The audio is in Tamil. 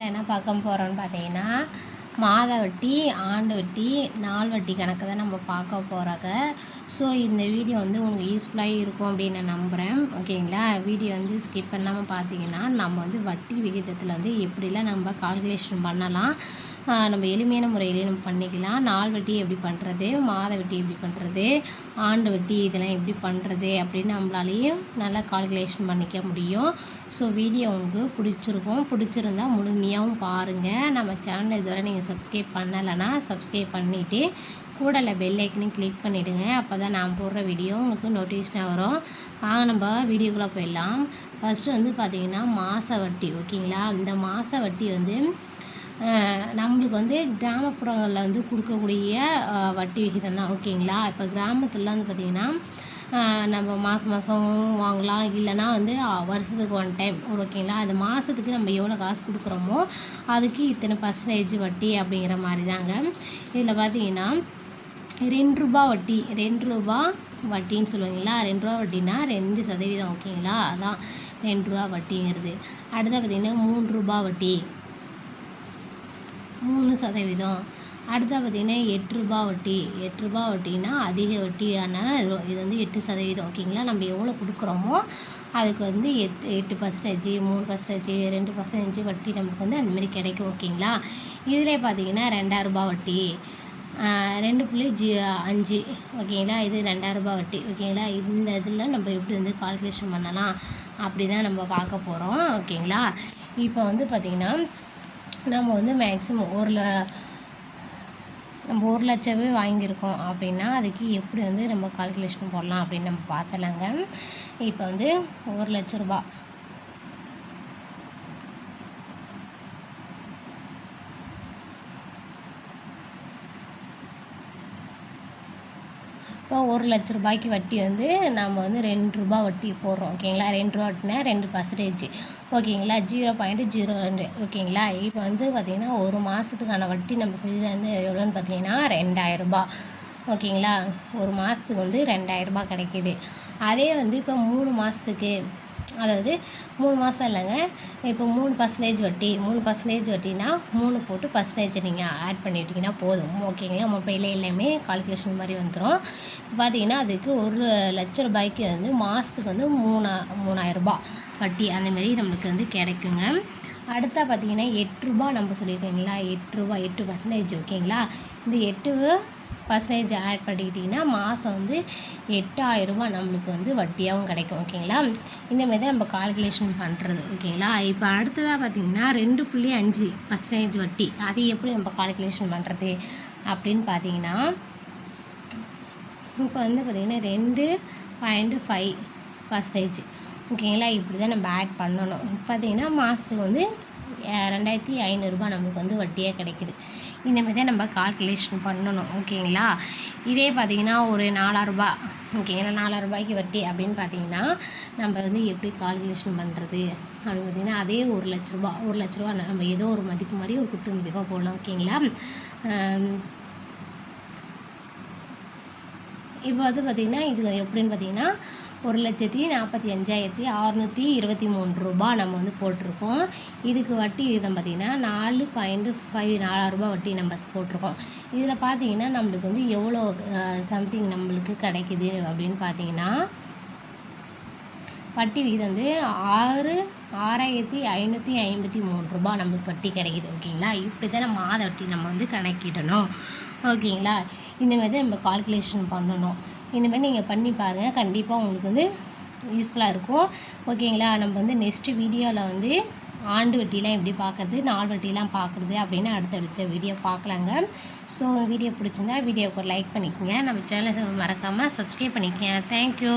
என்ன பார்க்க போகிறோன்னு பார்த்தீங்கன்னா மாத வட்டி ஆண்டு வட்டி நாள் வட்டி கணக்கு தான் நம்ம பார்க்க போகிறாங்க ஸோ இந்த வீடியோ வந்து உங்களுக்கு யூஸ்ஃபுல்லாக இருக்கும் அப்படின்னு நான் நம்புகிறேன் ஓகேங்களா? வீடியோ வந்து ஸ்கிப் பண்ணாமல் பார்த்தீங்கன்னா நம்ம வந்து வட்டி விகிதத்தில் வந்து எப்படிலாம் நம்ம கால்குலேஷன் பண்ணலாம்? நம்ம எளிமையான முறையிலே நம்ம பண்ணிக்கலாம். நாள் வட்டி எப்படி பண்ணுறது மாத வட்டி எப்படி பண்ணுறது ஆண்டு வட்டி இதெல்லாம் எப்படி பண்ணுறது அப்படின்னு நம்மளாலேயும் நல்லா கால்குலேஷன் பண்ணிக்க முடியும். ஸோ வீடியோ உங்களுக்கு பிடிச்சிருக்கும். பிடிச்சிருந்தா முழுமையாகவும் பாருங்கள் நம்ம சேனலை இதுவரை நீங்கள் சப்ஸ்கிரைப் பண்ணலைன்னா சப்ஸ்கிரைப் பண்ணிவிட்டு கூடல பெல் ஐக்கனையும் கிளிக் பண்ணிவிடுங்க அப்போ தான் நான் போடுற வீடியோ உங்களுக்கு நோட்டிஃபிகேஷனாக வரும். வாங்க நம்ம வீடியோக்குள்ளே போயிடலாம். ஃபஸ்ட்டு வந்து பார்த்திங்கன்னா மாத வட்டி ஓகேங்களா இந்த மாத வட்டி வந்து நம்மளுக்கு வந்து கிராமப்புறங்களில் வந்து கொடுக்கக்கூடிய வட்டி விகிதம் தான். ஓகேங்களா? இப்போ கிராமத்துலலாம் வந்து பார்த்திங்கன்னா நம்ம மாதம் மாதம் வாங்கலாம். இல்லைன்னா வந்து வருஷத்துக்கு ஒன் டைம் ஒரு ஓகேங்களா? அந்த மாதத்துக்கு நம்ம எவ்வளோ காசு கொடுக்குறோமோ அதுக்கு இத்தனை பர்சன்டேஜ் வட்டி அப்படிங்கிற மாதிரி தாங்க. இதில் பார்த்தீங்கன்னா ரெண்டு ரூபா வட்டி ரெண்டு ரூபா வட்டின்னு சொல்லுவாங்களா? ரெண்டு ரூபா வட்டினா ரெண்டு சதவீதம். ஓகேங்களா? அதான். ரெண்டு ரூபா வட்டிங்கிறது. அடுத்து பார்த்திங்கன்னா மூணு ரூபா வட்டி. மூணு சதவீதம். அடுத்தது பார்த்திங்கன்னா எட்டு ரூபா வட்டி. எட்டு ரூபா வட்டினா அதிக வட்டியான இது இது வந்து எட்டு சதவீதம். ஓகேங்களா நம்ம எவ்வளோ கொடுக்குறோமோ அதுக்கு வந்து எட்டு எட்டு பர்சன்டேஜ் மூணு பர்சன்டேஜ் ரெண்டு பர்சன்டேஜ் வட்டி நமக்கு வந்து அந்தமாரி கிடைக்கும். ஓகேங்களா இதில் பார்த்தீங்கன்னா ரெண்டாயிரம் ரூபாய் வட்டி. ரெண்டு புள்ளி ஜி அஞ்சு. ஓகேங்களா இது ரெண்டாயிரம் ரூபாய் வட்டி. ஓகேங்களா இந்த இதில் நம்ம எப்படி வந்து கால்குலேஷன் பண்ணலாம்? அப்படி தான் நம்ம பார்க்க போகிறோம் ஓகேங்களா இப்போ வந்து பார்த்திங்கன்னா நம்ம வந்து மேக்ஸிமம் ஒரு ல நம்ம ஒரு லட்சமே வாங்கியிருக்கோம் அப்படின்னா அதுக்கு எப்படி வந்து நம்ம கால்குலேஷன் போடலாம் அப்படின்னு நம்ம பார்த்தலாங்க இப்போ வந்து ஒரு லட்ச ரூபா. இப்போ ஒரு லட்ச ரூபாய்க்கு வட்டி வந்து நம்ம வந்து ரெண்டு ரூபா வட்டி போடுறோம் ஓகேங்களா? ரெண்டு ரூபா வட்டினா ரெண்டு பர்சன்டேஜ் ஓகேங்களா? ஜீரோ பாயிண்ட் ஜீரோ ரெண்டு ஓகேங்களா? இப்போ வந்து பார்த்திங்கன்னா ஒரு மாதத்துக்கான வட்டி நமக்கு இது வந்து எவ்வளோன்னு பார்த்தீங்கன்னா ரெண்டாயிரரூபா ஓகேங்களா? ஒரு மாதத்துக்கு வந்து ரெண்டாயிரரூபா கிடைக்கிது. அதே வந்து இப்போ மூணு மாதத்துக்கு அதாவது மூணு மாதம் இல்லைங்க. இப்போ மூணு பர்சன்டேஜ் வட்டி மூணு பர்சன்டேஜ் வட்டினா மூணு போட்டு பர்சன்டேஜ் நீங்கள் ஆட் பண்ணிட்டீங்கன்னா போதும். ஓகேங்களா மொபைலில் எல்லாமே கால்குலேஷன் மாதிரி வந்துடும் பார்த்தீங்கன்னா அதுக்கு ஒரு லட்ச ரூபாய்க்கு வந்து மாதத்துக்கு வந்து மூணா மூணாயிரரூபா வட்டி அந்தமாரி நம்மளுக்கு வந்து கிடைக்குங்க. அடுத்தா பார்த்தீங்கன்னா எட்டு ரூபா நம்ம சொல்லியிருக்கீங்களா எட்டு ரூபா எட்டு பர்சன்டேஜ் ஓகேங்களா இந்த எட்டு பர்சன்டேஜ் ஆட் பண்ணிக்கிட்டிங்கன்னா மாதம் வந்து எட்டாயிரரூபா நம்மளுக்கு வந்து வட்டியாகவும் கிடைக்கும் ஓகேங்களா இந்தமாரி தான் நம்ம கால்குலேஷன் பண்ணுறது ஓகேங்களா இப்போ அடுத்ததாக பார்த்தீங்கன்னா ரெண்டு புள்ளி அஞ்சு பர்சன்டேஜ் வட்டி. அது எப்படி நம்ம கால்குலேஷன் பண்ணுறது அப்படின்னு பார்த்தீங்கன்னா இப்போ வந்து பார்த்திங்கன்னா ரெண்டு பாயிண்ட் ஃபைவ் பர்சன்டேஜ் ஓகேங்களா இப்படி தான் நம்ம ஆட் பண்ணணும். இப்போ பார்த்தீங்கன்னா மாதத்துக்கு வந்து ரெண்டாயிரத்தி ஐநூறுரூபா நம்மளுக்கு வந்து வட்டியாக கிடைக்குது. இந்த மாதிரி தான் நம்ம கால்குலேஷன் பண்ணணும் ஓகேங்களா? இதே பார்த்தீங்கன்னா ஒரு நாலாயிரரூபா ஓகேங்களா? நாலாயிரரூபாய்க்கு வட்டி அப்படின்னு பார்த்தீங்கன்னா நம்ம வந்து எப்படி கால்குலேஷன் பண்ணுறது அப்படின்னு பார்த்தீங்கன்னா அதே ஒரு லட்ச ரூபா ஒரு லட்ச ரூபா நம்ம ஏதோ ஒரு மதிப்பு மாதிரி ஒரு குத்து மதிப்பாக போடலாம் ஓகேங்களா? இப்போ வந்து பார்த்திங்கன்னா இது எப்படின்னு பார்த்தீங்கன்னா ஒரு லட்சத்தி நாற்பத்தி அஞ்சாயிரத்தி அறநூற்றி இருபத்தி மூணு ரூபா நம்ம வந்து போட்டிருக்கோம். இதுக்கு வட்டி விகிதம் பார்த்திங்கன்னா நாலு பாயிண்ட் ஃபைவ் நாலாயிரரூபா வட்டி நம்ம போட்டிருக்கோம். இதில் பார்த்தீங்கன்னா நம்மளுக்கு வந்து எவ்வளோ சம்திங் நம்மளுக்கு கிடைக்குது அப்படின்னு பார்த்தீங்கன்னா வட்டி விகிதம் வந்து ஆறு ஆறாயிரத்தி ஐநூற்றி ஐம்பத்தி மூணு ரூபா நம்மளுக்கு வட்டி கிடைக்குது ஓகேங்களா? இப்படி தான் நம்ம மாத வட்டி நம்ம வந்து கணக்கிடணும் ஓகேங்களா? இந்த மாதிரி தான் நம்ம கால்குலேஷன் பண்ணணும். இந்த மாதிரி நீங்கள் பண்ணி பாருங்கள் கண்டிப்பாக உங்களுக்கு வந்து யூஸ்ஃபுல்லாக இருக்கும் ஓகேங்களா? நம்ம வந்து நெக்ஸ்ட் வீடியோவில் வந்து ஆண்டு வட்டிலாம் எப்படி பார்க்குறது நாள் வட்டிலாம் பார்க்குறது அப்படின்னு அடுத்தடுத்த வீடியோ பார்க்கலாங்க. ஸோ வீடியோ பிடிச்சிருந்தா வீடியோவுக்கு ஒரு லைக் பண்ணிக்கோங்க. நம்ம சேனலை மறக்காமல் சப்ஸ்கிரைப் பண்ணிக்கங்க. தேங்க்யூ